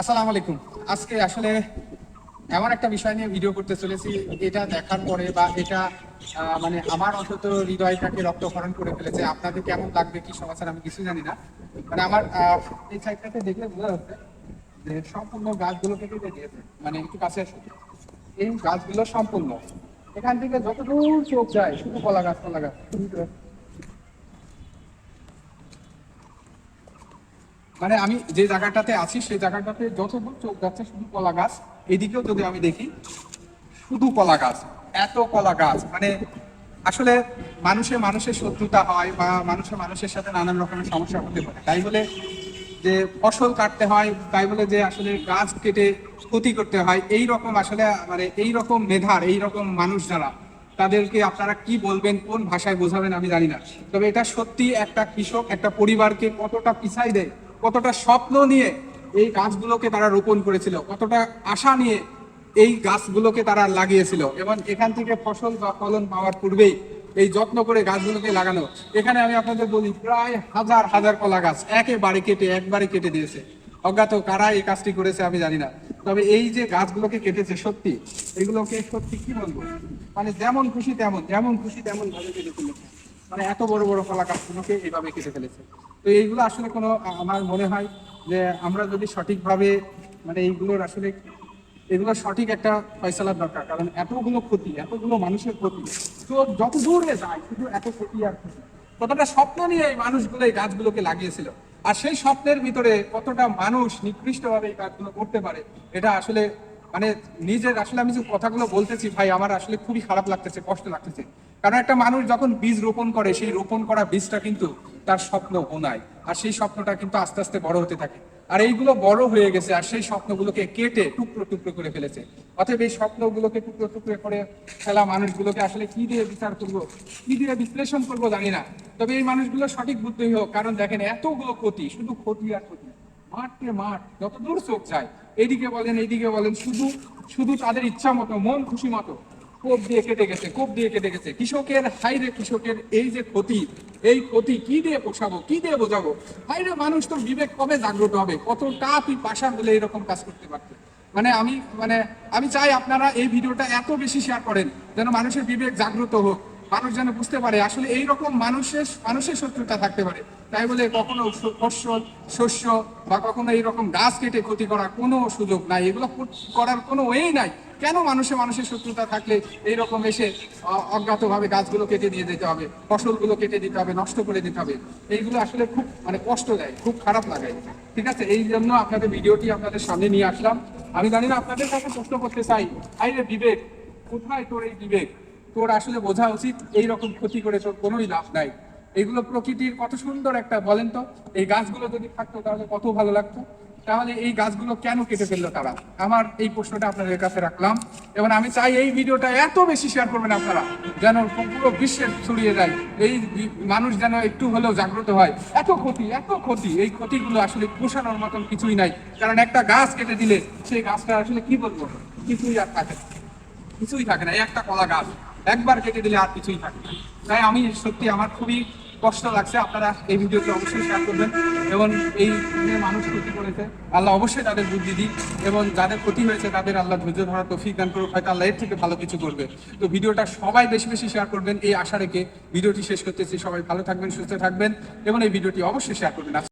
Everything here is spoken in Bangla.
আসসালামু আলাইকুম। আজকে আসলে এমন একটা বিষয় নিয়ে ভিডিও করতে চলেছি। এটা দেখার পরে বা এটা মানে আমার অন্তত হৃদয়টাকে করে ফেলেছে। আপনাদের কেমন লাগবে, কি সমস্যা আমি কিছু জানি না। মানে আমার এই সাইডটাতে দেখলে বোঝা যাচ্ছে যে সম্পূর্ণ গাছগুলোকে কেটে দিয়েছে মানে একটু কাছে এই গাছগুলো সম্পূর্ণ। এখান থেকে যতদূর চোখ যায়, শুধু কলা গাছ কলা গাছ। মানে আমি যে জায়গাটাতে আছি, সেই জায়গাটাতে দূর চোখ যাচ্ছে শুধু কলা গাছ, এদিকেও যদি আমি দেখি, শুধু কলা গাছ, এত কলা গাছ। মানে আসলে মানুষে মানুষের শত্রুতা হয় বা মানুষে মানুষের সাথে নানান রকমের সমস্যা হতে পারে। তাই বলে যে ফসল কাটতে হয়, তাই বলে যে আসলে গাছ কেটে ক্ষতি করতে হয়, এই রকম আসলে মানে এই রকম মেধার, এই রকম মানুষ যারা, তাদেরকে আপনারা কি বলবেন, কোন ভাষায় বোঝাবেন আমি জানি না। তবে এটা সত্যি একটা কৃষক, একটা পরিবারকে কতটা পিছাই দেয় কতটা স্বপ্ন নিয়ে এই গাছগুলোকে তারা রোপণ করেছিল, কতটা আশা নিয়ে এই গাছগুলোকে তারা লাগিয়েছিল এবং এখান থেকে ফসল বা ফলন পাওয়ার পূর্বেই এই যত্ন করে গাছগুলোকে লাগানো। এখানে আমি আপনাদের বলি, প্রায় হাজার হাজার কলা গাছ একেবারে কেটে, একবারে কেটে দিয়েছে। অজ্ঞাত কারা এই কাজটি করেছে আমি জানি না। তবে এই যে গাছগুলোকে কেটেছে সত্যি, এগুলোকে সত্যি কি বলব? মানে যেমন খুশি তেমন, যেমন খুশি তেমন ভাবে কেটে ফেলেছে মানে এত বড় বড় কলা গাছগুলোকে এইভাবে কেটে ফেলেছে। তো এইগুলো আসলে কোনো, আমার মনে হয় যে আমরা যদি সঠিকভাবে মানে এইগুলোর আসলে, এগুলো সঠিক একটা ফয়সালার দরকার, কারণ এতগুলো ক্ষতি, এতগুলো মানুষের ক্ষতি, তো যত দূরে যায় শুধু এত ক্ষতি আর ক্ষতি কতটা স্বপ্ন নিয়ে এই মানুষগুলো এই গাছগুলোকে লাগিয়েছিল, আর সেই স্বপ্নের ভিতরে কতটা মানুষ নিকৃষ্টভাবে এই কাজগুলো করতে পারে, এটা আসলে মানে নিজের, আসলে আমি যে কথাগুলো বলতেছি ভাই, আমার আসলে খুবই খারাপ লাগতেছে, কষ্ট লাগতেছে। কারণ একটা মানুষ যখন বীজ রোপণ করে, সেই রোপণ করা বীজটা কিন্তু তার স্বপ্ন বোনায় আর সেই স্বপ্নটা কিন্তু আস্তে আস্তে বড় হতে থাকে। আর এইগুলো বড় হয়ে গেছে, আর সেই স্বপ্নগুলোকে কেটে টুকরো টুকরো করে ফেলেছে। অতএব এই স্বপ্নগুলোকে টুকরো টুকরো করে ফেলা মানুষগুলোকে আসলে কি দিয়ে বিচার করব, কি দিয়ে বিশ্লেষণ করব জানি না। তবে এই মানুষগুলো সঠিক বুদ্ধি হোক। কারণ দেখেন, এতগুলো ক্ষতি, শুধু ক্ষতি আর ক্ষতি মাঠকে মাঠ, যত দূর চোখ যায়, এইদিকে বলেন এইদিকে বলেন, শুধু শুধু তাদের ইচ্ছা মতো, মন খুশি মতো কোপ দিয়ে কেটে গেছে, কোপ দিয়ে কেটে গেছে। কৃষকের, হাইরে কৃষকের এই যে ক্ষতি, এই ক্ষতি কি দিয়ে পোষাবো, কি দিয়ে বোঝাবো? হাইরে মানুষ তো বিবেক কবে জাগ্রত হবে? কতটা তুই পাশা হলে এরকম কাজ করতে পারতে। মানে আমি মানে আমি চাই আপনারা এই ভিডিওটা এত বেশি শেয়ার করেন, যেন মানুষের বিবেক জাগ্রত হোক। মানুষ যেন বুঝতে পারে, আসলে এই রকম মানুষের মানুষের শত্রুতা থাকতে পারে। তাই বলে কখনো ফসল শস্য বা কখনো এইরকম গাছ কেটে ক্ষতি করার কোনো সুযোগ নাই। এগুলো করার কোনো ওয়েই নাই। কেন মানুষে মানুষের শত্রুতা থাকলে এইরকম এসে অজ্ঞাতভাবে গাছগুলো কেটে দিয়ে দিতে হবে, ফসলগুলো কেটে দিতে হবে, নষ্ট করে দিতে হবে, এইগুলো আসলে খুব মানে কষ্ট দেয়, খুব খারাপ লাগায়। ঠিক আছে? এই জন্য আপনাদের ভিডিওটি আপনাদের সামনে নিয়ে আসলাম। আমি জানি না, আপনাদের কাছে প্রশ্ন করতে চাই আইরে বিবেক, কোথায় তোর এই বিবেক? তোর আসলে বোঝা উচিত এই রকম ক্ষতি করে তোর কোনোই লাভ নাই। এগুলো প্রকৃতির কত সুন্দর একটা, বলেন তো, এই গাছগুলো যদি থাকতো তাহলে কত ভালো লাগতো? তাহলে এই গাছগুলো কেন কেটে ফেলল তারা? আমার এই প্রশ্নটা আপনাদের কাছে রাখলাম। এবং আমি চাই এই ভিডিওটা এত বেশি শেয়ার করবেন আপনারা, যেন পুরো বিশ্বে ছড়িয়ে যায়। এই মানুষ যেন একটু হলেও জাগ্রত হয়। এত ক্ষতি এত ক্ষতি। এই ক্ষতিগুলো আসলে পোষানোর মতন কিছুই নাই। কারণ একটা গাছ কেটে দিলে সেই গাছটা আসলে কি বলব? কিছুই আর থাকে। কিছুই থাকে না। একটা কলা গাছ, একবার কেটে দিলে আর কিছুই থাকে না। তাই আমি সত্যি আমার খুবই কষ্ট লাগছে, আপনারা এই ভিডিওটি অবশ্যই শেয়ার করবেন এবং এই মানুষ ক্ষতি করেছে। আল্লাহ অবশ্যই তাদের বুদ্ধি দিই এবং যাদের ক্ষতি হয়েছে তাদের আল্লাহ ধৈর্য ধরা তফিক দান করুক, হয়তো আল্লাহ এর থেকে ভালো কিছু করবে। তো ভিডিওটা সবাই বেশি বেশি শেয়ার করবেন, এই আশা রেখে ভিডিওটি শেষ করতেছি। সবাই ভালো থাকবেন, সুস্থ থাকবেন এবং এই ভিডিওটি অবশ্যই শেয়ার করবেন।